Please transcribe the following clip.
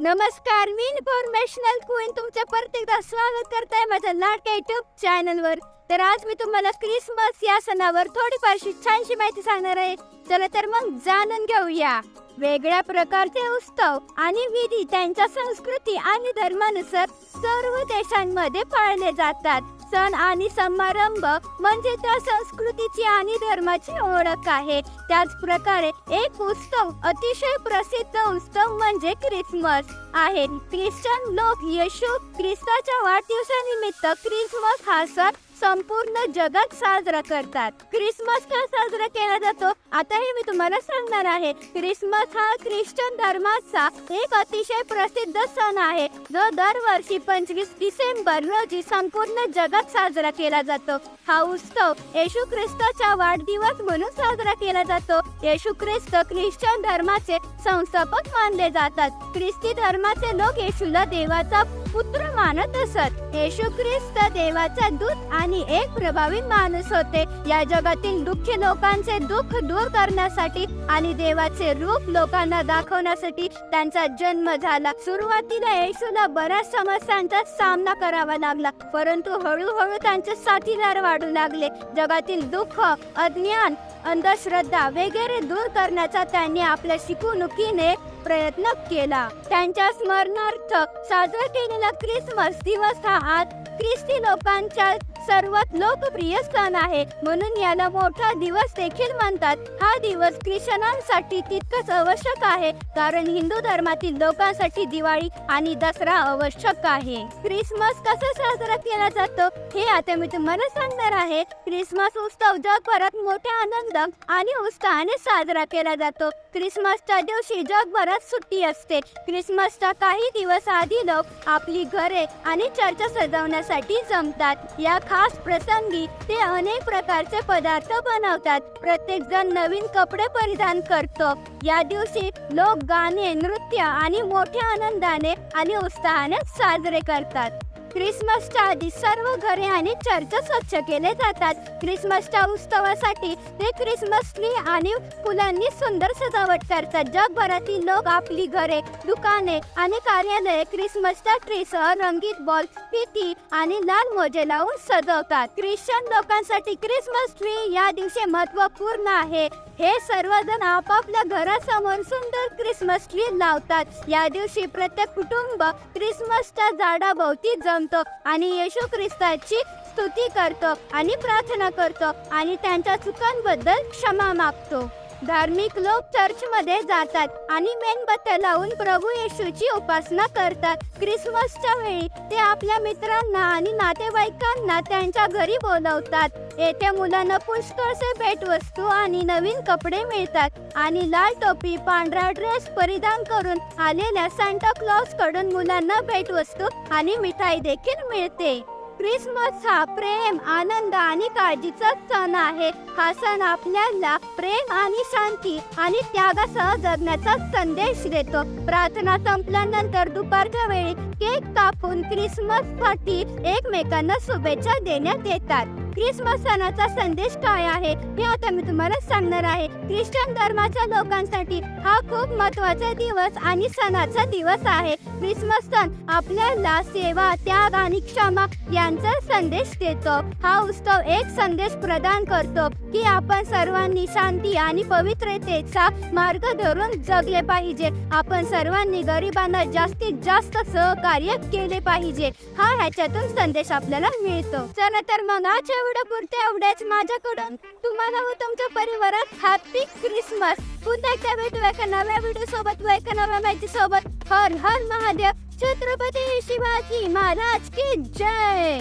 नमस्कार मी informational queen तुमचं परत एकदा स्वागत करताय माझ्या लाडक्या युट्यूब चॅनलवर तर आज मी तुम्हाला क्रिसमस या सणावर थोडीफारशी छानशी माहिती सांगणार आहे. चला तर मग जाणून घेऊया. वेगळ्या प्रकारचे उत्सव आणि विधी त्यांच्या संस्कृती आणि धर्मानुसार सर्व देशांमध्ये पाळले जातात. सण आणि समारंभ म्हणजे त्या संस्कृतीची आणि धर्माची ओळख आहे. त्याच प्रकारे एक उत्सव अतिशय प्रसिद्ध उत्सव म्हणजे क्रिसमस आहे. ख्रिश्चन लोक येशू ख्रिस्ताच्या वाढदिवसानिमित्त क्रिसमस हा सण संपूर्ण जगात साजरा करतात. क्रिसमस का साजरा केला जातो. आता हे मी तुम्हाला सांगणार आहे. क्रिसमस हा ख्रिश्चन धर्माचा एक अतिशय प्रसिद्ध सण आहे. जो दरवर्षी पंचवीस डिसेंबर रोजी संपूर्ण जगात साजरा केला जातो. हा उत्सव येशू ख्रिस्ताचा वाढदिवस म्हणून साजरा केला जातो. येशू ख्रिस्त ख्रिश्चन धर्माचे संस्थापक मानले जातात. ख्रिस्ती धर्माचे लोक येशूला देवाचा पुत्र मानत असत. येशू ख्रिस्त देवाचा दूत आणि एक प्रभावी माणूस होते. या जगातील दुःखी लोकांचे दुःख दूर करण्यासाठी आणि देवाचे रूप लोकांना दाखवण्यासाठी त्यांचा जन्म झाला. सुरुवातीला येशूला बऱ्याच समस्यांचा सामना करावा लागला परंतु हळूहळू त्यांचे साथीदार वाढू लागले. जगातील दुःख अज्ञान अंधश्रद्धा वगैरे दूर करण्याचा त्यांनी आपल्या शिकवणुकीने प्रयत्न केला. त्यांच्या स्मरणार्थ साजरा केलेला क्रिसमस दिवस हा आज ख्रिस्ती लोकांच्या सर्वात लोकप्रिय सण आहे. म्हणून याला मोठा दिवस देखील म्हणतात. हा दिवस ख्रिश्चनांसाठी तितकंच आवश्यक आहे. कारण हिंदू धर्मातील लोकांसाठी दिवाळी आणि दसरा आवश्यक आहे. क्रिसमस कसा साजरा केला जातो? हे आता मी तुम्हाला सांगणार आहे. क्रिसमस उत्सव जगभरात मोठ्या आनंद आणि उत्साहाने साजरा केला जातो. क्रिसमसच्या दिवशी जगभरात सुट्टी असते. क्रिसमसच्या काही दिवस आधी लोक आपली घरे आणि चर्च सजवण्यासाठी जमतात. या खास प्रसंगी ते अनेक प्रकारचे पदार्थ बनवतात. प्रत्येक जण नवीन कपडे परिधान करतो. या दिवशी लोक गाणे नृत्य आणि मोठ्या आनंदाने आणि उत्साहाने साजरे करतात. क्रिसमसच्या आधी सर्व घरे आणि चर्च स्वच्छ केले जातात. क्रिसमसच्या उत्सवासाठी ते क्रिसमस ट्री आणि फुलांनी सुंदर सजावट करतात. जगभरातील लोक आपली घरे दुकाने आणि कार्यालये क्रिसमसच्या ट्रीसह रंगीत बॉल पिती आणि लाल मोजे लावून सजवतात. ख्रिश्चन लोकांसाठी क्रिसमस ट्री या दिवशी महत्त्वपूर्ण आहे. हे सर्वजण आपापल्या घरासमोर सुंदर क्रिसमस ट्री लावतात. या दिवशी प्रत्येक कुटुंब क्रिसमसच्या झाडाभोवती जम जमतो आणि येशू ख्रिस्ताची स्तुती करतो आणि प्रार्थना करतो आणि त्यांच्या चुकांबद्दल क्षमा मागतो. धार्मिक लोक चर्चमध्ये जातात आणि मेणबत्त्या लावून प्रभू येशूची उपासना करतात. क्रिसमसच्या वेळी ते आपल्या मित्रांना आणि नातेवाईकांना त्यांच्या घरी बोलवतात. येथे मुलांना पुष्कळसे भेटवस्तू आणि नवीन कपडे मिळतात आणि लाल टोपी पांढरा ड्रेस परिधान करून आलेल्या सांता क्लॉजकडून मुलांना भेटवस्तू आणि मिठाई देखील मिळते. क्रिसमस हा प्रेम आनंद आणि काळजीचा सण आहे. हा सण आपल्याला प्रेम आणि शांती आणि त्यागासह जगण्याचा संदेश देतो. प्रार्थना संपल्यानंतर दुपारच्या वेळी केक कापून क्रिसमससाठी एकमेकांना शुभेच्छा देण्यात येतात. क्रिसमस सणाचा संदेश काय आहे हे आता मी तुम्हाला सांगणार आहे. ख्रिश्चन धर्माच्या लोकांसाठी हा खूप महत्त्वाचा दिवस आणि सणाचा दिवस आहे. क्रिसमस सण आपल्याला सेवा त्याग आणि क्षमा यांचा संदेश देतो. हा उत्सव एक संदेश प्रदान करतो की आपण सर्वांनी शांती आणि पवित्रतेचा मार्ग धरून जगले पाहिजे. आपण सर्वांनी गरिबांना जास्तीत जास्त सहकार्य केले पाहिजे. हा ह्याच्यातून संदेश आपल्याला मिळतो. चला तर मग आजच्या व्हिडिओ पुरते एवढ्याच माझ्याकडून. तुम्हाला व तुमच्या परिवारात हॅपी क्रिसमस. पुन्हा एकदा भेटू एका नव्या व्हिडिओ सोबत व एका नव्या माहिती सोबत. हर हर महादेव. छत्रपती शिवाजी महाराज की जय.